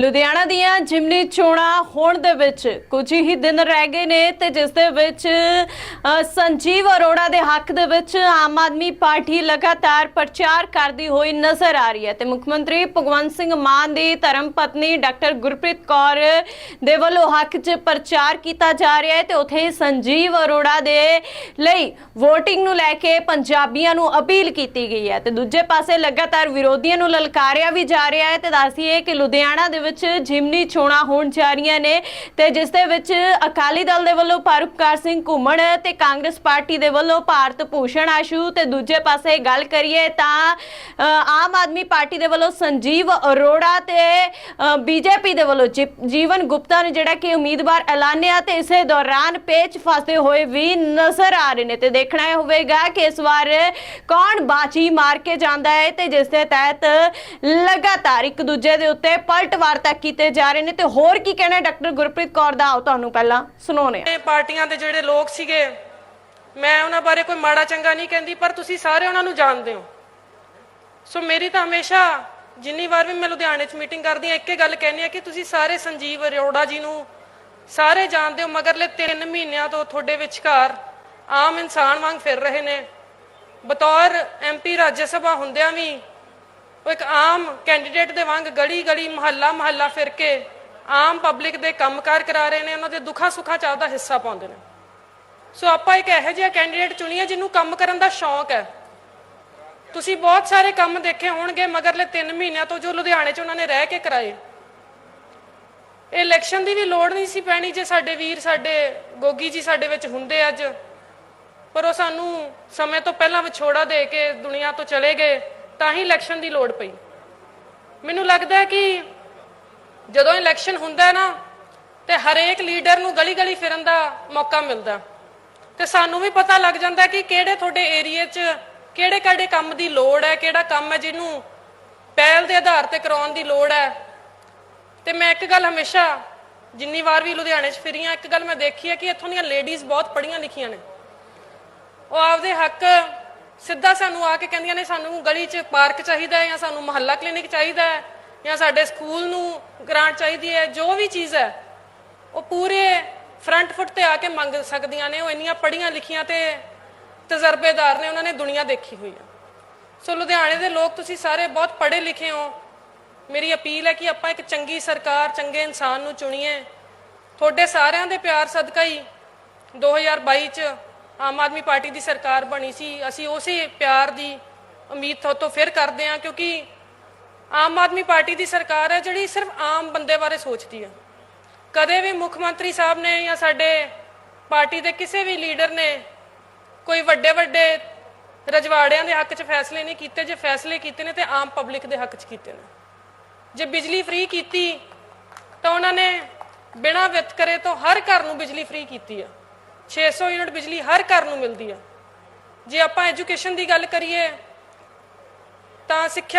ਲੁਧਿਆਣਾ ਦੀਆਂ ਜਿਮਨੀ ਚੋਣਾਂ ਹੋਣ ਦੇ ਵਿੱਚ ਕੁਝ ਹੀ ਦਿਨ ਰਹਿ ਗਏ ਨੇ ਤੇ ਜਿਸ ਦੇ ਵਿੱਚ ਸੰਜੀਵ ਅਰੋੜਾ ਦੇ ਹੱਕ ਦੇ ਵਿੱਚ ਆਮ ਆਦਮੀ ਪਾਰਟੀ ਲਗਾਤਾਰ ਪ੍ਰਚਾਰ ਕਰਦੀ ਹੋਈ ਨਜ਼ਰ ਆ ਰਹੀ ਹੈ। ਤੇ ਮੁੱਖ ਮੰਤਰੀ ਭਗਵੰਤ ਸਿੰਘ ਮਾਨ ਦੀ ਧਰਮ ਪਤਨੀ ਡਾਕਟਰ ਗੁਰਪ੍ਰੀਤ ਕੌਰ ਦੇ ਵੱਲੋਂ ਹੱਕ 'ਚ ਪ੍ਰਚਾਰ ਕੀਤਾ ਜਾ ਰਿਹਾ ਹੈ ਤੇ ਉਥੇ ਸੰਜੀਵ ਅਰੋੜਾ ਦੇ ਲਈ VOTING ਨੂੰ ਲੈ ਕੇ ਪੰਜਾਬੀਆਂ ਨੂੰ ਅਪੀਲ ਕੀਤੀ ਗਈ ਹੈ। ਤੇ ਦੂਜੇ ਪਾਸੇ ਲਗਾਤਾਰ ਵਿਰੋਧੀਆਂ ਨੂੰ ਲਲਕਾਰਿਆ ਵੀ ਜਾ ਰਿਹਾ ਹੈ ਤੇ ਦੱਸਦੀਏ ਕਿ ਲੁਧਿਆਣਾ ਦੇ ਵਿੱਚ ਜਿਮਨੀ ਚੋਣਾਂ ਹੋਣ ਜਾ ਰਹੀਆਂ ਨੇ ਤੇ ਜਿਸ ਦੇ ਵਿੱਚ ਅਕਾਲੀ ਦਲ ਦੇ ਵੱਲੋਂ ਪਰਉਪਕਾਰ ਸਿੰਘ ਘੁੰਮਣ ਤੇ ਕਾਂਗਰਸ ਪਾਰਟੀ ਦੇ ਵੱਲੋਂ ਭਾਰਤ ਭੂਸ਼ਣ ਆਸ਼ੂ ਤੇ ਦੂਜੇ ਪਾਸੇ ਗੱਲ ਕਰੀਏ ਤਾਂ ਆਮ ਆਦਮੀ ਪਾਰਟੀ ਦੇ ਵੱਲੋਂ ਸੰਜੀਵ ਅਰੋੜਾ ਤੇ ਬੀਜੇਪੀ ਦੇ ਵੱਲੋਂ ਜੀਵਨ ਗੁਪਤਾ ਨੇ ਜਿਹੜਾ ਕਿ ਉਮੀਦਵਾਰ ਐਲਾਨਿਆ ਤੇ ਇਸੇ ਦੌਰਾਨ ਪੇਚ ਫਸਦੇ ਹੋਏ ਵੀ ਨਜ਼ਰ ਆ ਰਹੇ ਨੇ ਤੇ ਦੇਖਣਾ ਹੋਵੇਗਾ ਕਿ ਇਸ ਵਾਰ ਕੌਣ ਬਾਜੀ ਮਾਰ ਕੇ ਜਾਂਦਾ ਹੈ ਤੇ ਜਿਸ ਦੇ ਤਹਿਤ ਲਗਾਤਾਰ ਇੱਕ ਦੂਜੇ ਦੇ ਉੱਤੇ ਪਲਟਵਾਰ ਤੱਕ ਕੀਤੇ ਜਾ ਰਹੇ ਨੇ ਤੇ ਹੋਰ ਕੀ ਕਹਿਣਾ ਡਾਕਟਰ ਗੁਰਪ੍ਰੀਤ ਕੌਰ ਦਾ, ਆਓ ਤੁਹਾਨੂੰ ਪਹਿਲਾਂ ਸੁਣਾਉਣੇ ਆ ਪਾਰਟੀਆਂ ਦੇ ਜਿਹੜੇ ਲੋਕ ਸੀਗੇ, ਮੈਂ ਉਹਨਾਂ ਬਾਰੇ ਕੋਈ ਮਾੜਾ ਚੰਗਾ ਨਹੀਂ ਕਹਿੰਦੀ, ਪਰ ਤੁਸੀਂ ਸਾਰੇ ਉਹਨਾਂ ਨੂੰ ਜਾਣਦੇ ਹੋ। ਸੋ ਮੇਰੀ ਤਾਂ ਹਮੇਸ਼ਾ ਜਿੰਨੀ ਵਾਰ ਵੀ ਮੈਂ ਲੁਧਿਆਣੇ 'ਚ ਮੀਟਿੰਗ ਕਰਦੀ ਹਾਂ, ਇੱਕੇ ਗੱਲ ਕਹਿੰਦੀ ਆ ਕਿ ਤੁਸੀਂ ਸਾਰੇ ਸੰਜੀਵ ਅਰੋੜਾ ਜੀ ਨੂੰ ਸਾਰੇ ਜਾਣਦੇ ਹੋ, ਮਗਰਲੇ 3 ਮਹੀਨਿਆਂ ਤੋਂ ਤੁਹਾਡੇ ਵਿਚਕਾਰ ਆਮ ਇਨਸਾਨ ਵਾਂਗ ਫਿਰ ਰਹੇ ਨੇ। ਬਤੌਰ ਐਮਪੀ ਰਾਜ ਸਭਾ ਹੁੰਦਿਆਂ ਵੀ ਉਹ ਇੱਕ ਆਮ ਕੈਂਡੀਡੇਟ ਦੇ ਵਾਂਗ ਗਲੀ ਗਲੀ, ਮਹੱਲਾ ਮਹੱਲਾ ਫਿਰ ਕੇ ਆਮ ਪਬਲਿਕ ਦੇ ਕੰਮਕਾਰ ਕਰਾ ਰਹੇ ਨੇ, ਉਹਨਾਂ ਦੇ ਦੁੱਖਾਂ ਸੁੱਖਾਂ ਚ ਆਪਦਾ ਹਿੱਸਾ ਪਾਉਂਦੇ ਨੇ। ਸੋ ਆਪਾਂ ਇੱਕ ਇਹੋ ਜਿਹਾ ਕੈਂਡੀਡੇਟ ਚੁਣੀਏ ਜਿਹਨੂੰ ਕੰਮ ਕਰਨ ਦਾ ਸ਼ੌਂਕ ਹੈ। ਤੁਸੀਂ ਬਹੁਤ ਸਾਰੇ ਕੰਮ ਦੇਖੇ ਹੋਣਗੇ, ਮਗਰਲੇ 3 ਮਹੀਨਿਆਂ ਤੋਂ ਜੋ ਲੁਧਿਆਣੇ 'ਚ ਉਹਨਾਂ ਨੇ ਰਹਿ ਕੇ ਕਰਾਏ। ਇਹ ਇਲੈਕਸ਼ਨ ਦੀ ਵੀ ਲੋੜ ਨਹੀਂ ਸੀ ਪੈਣੀ ਜੇ ਸਾਡੇ ਵੀਰ, ਸਾਡੇ ਗੋਗੀ ਜੀ ਸਾਡੇ ਵਿੱਚ ਹੁੰਦੇ ਅੱਜ। ਪਰ ਉਹ ਸਾਨੂੰ ਸਮੇਂ ਤੋਂ ਪਹਿਲਾਂ ਵਿਛੋੜਾ ਦੇ ਕੇ ਦੁਨੀਆ ਤੋਂ ਚਲੇ ਗਏ। ਤਾਂ ਹੀ ਇਲੈਕਸ਼ਨ ਦੀ ਲੋੜ ਪਈ। ਮੈਨੂੰ ਲੱਗਦਾ ਹੈ ਕਿ ਜਦੋਂ ਇਲੈਕਸ਼ਨ ਹੁੰਦਾ ਨਾ, ਤੇ ਹਰੇਕ ਲੀਡਰ ਨੂੰ ਗਲੀ ਗਲੀ ਫਿਰਨ ਦਾ ਮੌਕਾ ਮਿਲਦਾ ਤੇ ਸਾਨੂੰ ਵੀ ਪਤਾ ਲੱਗ ਜਾਂਦਾ ਕਿ ਕਿਹੜੇ ਤੁਹਾਡੇ ਏਰੀਏ 'ਚ ਕਿਹੜੇ ਕਿਹੜੇ ਕੰਮ ਦੀ ਲੋੜ ਹੈ, ਕਿਹੜਾ ਕੰਮ ਹੈ ਜਿਹਨੂੰ ਪਹਿਲ ਦੇ ਆਧਾਰ ਤੇ ਕਰਾਉਣ ਦੀ ਲੋੜ ਹੈ। ਤੇ ਮੈਂ ਇੱਕ ਗੱਲ ਹਮੇਸ਼ਾ ਜਿੰਨੀ ਵਾਰ ਵੀ ਲੁਧਿਆਣੇ 'ਚ ਫਿਰੀ ਹਾਂ, ਇੱਕ ਗੱਲ ਮੈਂ ਦੇਖੀ ਹੈ ਕਿ ਇੱਥੋਂ ਦੀਆਂ ਲੇਡੀਜ਼ ਬਹੁਤ ਪੜ੍ਹੀਆਂ ਲਿਖੀਆਂ ਨੇ। ਉਹ ਆਪਦੇ ਹੱਕ ਸਿੱਧਾ ਸਾਨੂੰ ਆ ਕੇ ਕਹਿੰਦੀਆਂ ਨੇ ਸਾਨੂੰ ਗਲੀ 'ਚ ਪਾਰਕ ਚਾਹੀਦਾ ਹੈ ਜਾਂ ਸਾਨੂੰ ਮੁਹੱਲਾ ਕਲੀਨਿਕ ਚਾਹੀਦਾ ਹੈ ਜਾਂ ਸਾਡੇ ਸਕੂਲ ਨੂੰ ਗ੍ਰਾਂਟ ਚਾਹੀਦੀ ਹੈ, ਜੋ ਵੀ ਚੀਜ਼ ਹੈ, ਉਹ ਪੂਰੇ ਫਰੰਟ ਫੁੱਟ ਤੇ ਆ ਕੇ ਮੰਗ ਸਕਦੀਆਂ ਨੇ। ਉਹ ਇੰਨੀਆਂ ਪੜ੍ਹੀਆਂ ਲਿਖੀਆਂ ਤੇ ਤਜਰਬੇਦਾਰ ਨੇ, ਉਹਨਾਂ ਨੇ ਦੁਨੀਆ ਦੇਖੀ ਹੋਈ ਆ। ਸੋ ਲੁਧਿਆਣੇ ਦੇ ਲੋਕ ਤੁਸੀਂ ਸਾਰੇ ਬਹੁਤ ਪੜ੍ਹੇ ਲਿਖੇ ਹੋ। ਮੇਰੀ ਅਪੀਲ ਹੈ ਕਿ ਆਪਾਂ ਇੱਕ ਚੰਗੀ ਸਰਕਾਰ, ਚੰਗੇ ਇਨਸਾਨ ਨੂੰ ਚੁਣੀਏ। ਤੁਹਾਡੇ ਸਾਰਿਆਂ ਦੇ ਪਿਆਰ ਸਦਕਾ ਹੀ 2022 ਚ ਆਮ ਆਦਮੀ ਪਾਰਟੀ ਦੀ ਸਰਕਾਰ ਬਣੀ ਸੀ, ਅਸੀਂ ਉਸੇ ਪਿਆਰ ਦੀ ਉਮੀਦ ਤੁਹਾਡੇ ਤੋਂ ਫਿਰ ਕਰਦੇ ਹਾਂ ਕਿਉਂਕਿ ਆਮ ਆਦਮੀ ਪਾਰਟੀ ਦੀ ਸਰਕਾਰ ਹੈ ਜਿਹੜੀ ਸਿਰਫ ਆਮ ਬੰਦੇ ਬਾਰੇ ਸੋਚਦੀ ਹੈ। ਕਦੇ ਵੀ ਮੁੱਖ ਮੰਤਰੀ ਸਾਹਿਬ ਨੇ ਜਾਂ ਸਾਡੇ ਪਾਰਟੀ ਦੇ ਕਿਸੇ ਵੀ ਲੀਡਰ ਨੇ ਕੋਈ ਵੱਡੇ ਵੱਡੇ ਰਜਵਾੜਿਆਂ ਦੇ ਹੱਕ 'ਚ ਫੈਸਲੇ ਨਹੀਂ ਕੀਤੇ, ਜੇ ਫੈਸਲੇ ਕੀਤੇ ਨੇ ਤੇ ਆਮ ਪਬਲਿਕ ਦੇ ਹੱਕ 'ਚ ਕੀਤੇ ਨੇ। ਜੇ ਬਿਜਲੀ ਫ੍ਰੀ ਕੀਤੀ ਤਾਂ ਉਹਨਾਂ ਨੇ ਬਿਨਾਂ ਵਿਤਕਰੇ ਤੋਂ ਹਰ ਘਰ ਨੂੰ ਬਿਜਲੀ ਫ੍ਰੀ ਕੀਤੀ ਆ 600 ਯੂਨਿਟ ਬਿਜਲੀ ਹਰ ਘਰ ਨੂੰ ਮਿਲਦੀ ਆ। ਜੇ ਆਪਾਂ ਐਜੂਕੇਸ਼ਨ ਦੀ ਗੱਲ ਕਰੀਏ, ਤਾਂ ਸਿੱਖਿਆ